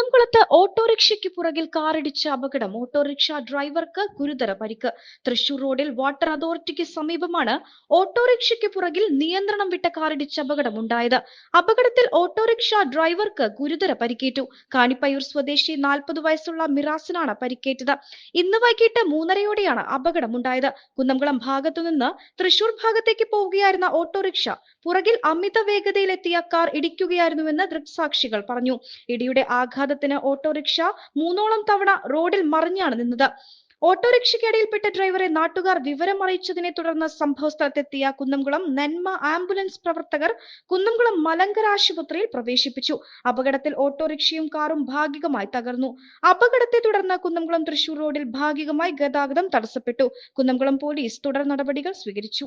കുന്നംകുളത്ത് ഓട്ടോറിക്ഷയ്ക്ക് പുറകിൽ കാറിടിച്ച അപകടം. ഓട്ടോറിക്ഷ ഡ്രൈവർക്ക് ഗുരുതര പരിക്ക്. തൃശൂർ റോഡിൽ വാട്ടർ അതോറിറ്റിക്ക് സമീപമാണ് ഓട്ടോറിക്ഷയ്ക്ക് പുറകിൽ നിയന്ത്രണം വിട്ട കാറിടിച്ച അപകടം ഉണ്ടായത് അപകടത്തിൽ ഓട്ടോറിക്ഷ ഡ്രൈവർക്ക് ഗുരുതര പരിക്കേറ്റു. കാണിപ്പയൂർ സ്വദേശി നാൽപ്പത് വയസ്സുള്ള മിറാസിനാണ് പരിക്കേറ്റത്. ഇന്ന് വൈകിട്ട് മൂന്നരയോടെയാണ് അപകടമുണ്ടായത്. കുന്നംകുളം ഭാഗത്തുനിന്ന് തൃശൂർ ഭാഗത്തേക്ക് പോവുകയായിരുന്ന ഓട്ടോറിക്ഷ പുറകിൽ അമിത വേഗതയിലെത്തിയ കാർ ഇടിക്കുകയായിരുന്നുവെന്ന് ദൃക്സാക്ഷികൾ പറഞ്ഞു. ഇടിയുടെ ആഘാതത്തിന് ഓട്ടോറിക്ഷ മൂന്നോളം തവണ റോഡിൽ മറിഞ്ഞാണ് നിന്നത്. ഓട്ടോറിക്ഷയ്ക്കിടയിൽപ്പെട്ട ഡ്രൈവറെ നാട്ടുകാർ വിവരം അറിയിച്ചതിനെ തുടർന്ന് സംഭവസ്ഥലത്തെത്തിയ കുന്നംകുളം നന്മ ആംബുലൻസ് പ്രവർത്തകർ കുന്നംകുളം മലങ്കര ആശുപത്രിയിൽ പ്രവേശിപ്പിച്ചു. അപകടത്തിൽ ഓട്ടോറിക്ഷയും കാറും ഭാഗികമായി തകർന്നു. അപകടത്തെ തുടർന്ന് കുന്നംകുളം തൃശൂർ റോഡിൽ ഭാഗികമായി ഗതാഗതം തടസ്സപ്പെട്ടു. കുന്നംകുളം പോലീസ് തുടർ നടപടികൾ സ്വീകരിച്ചു.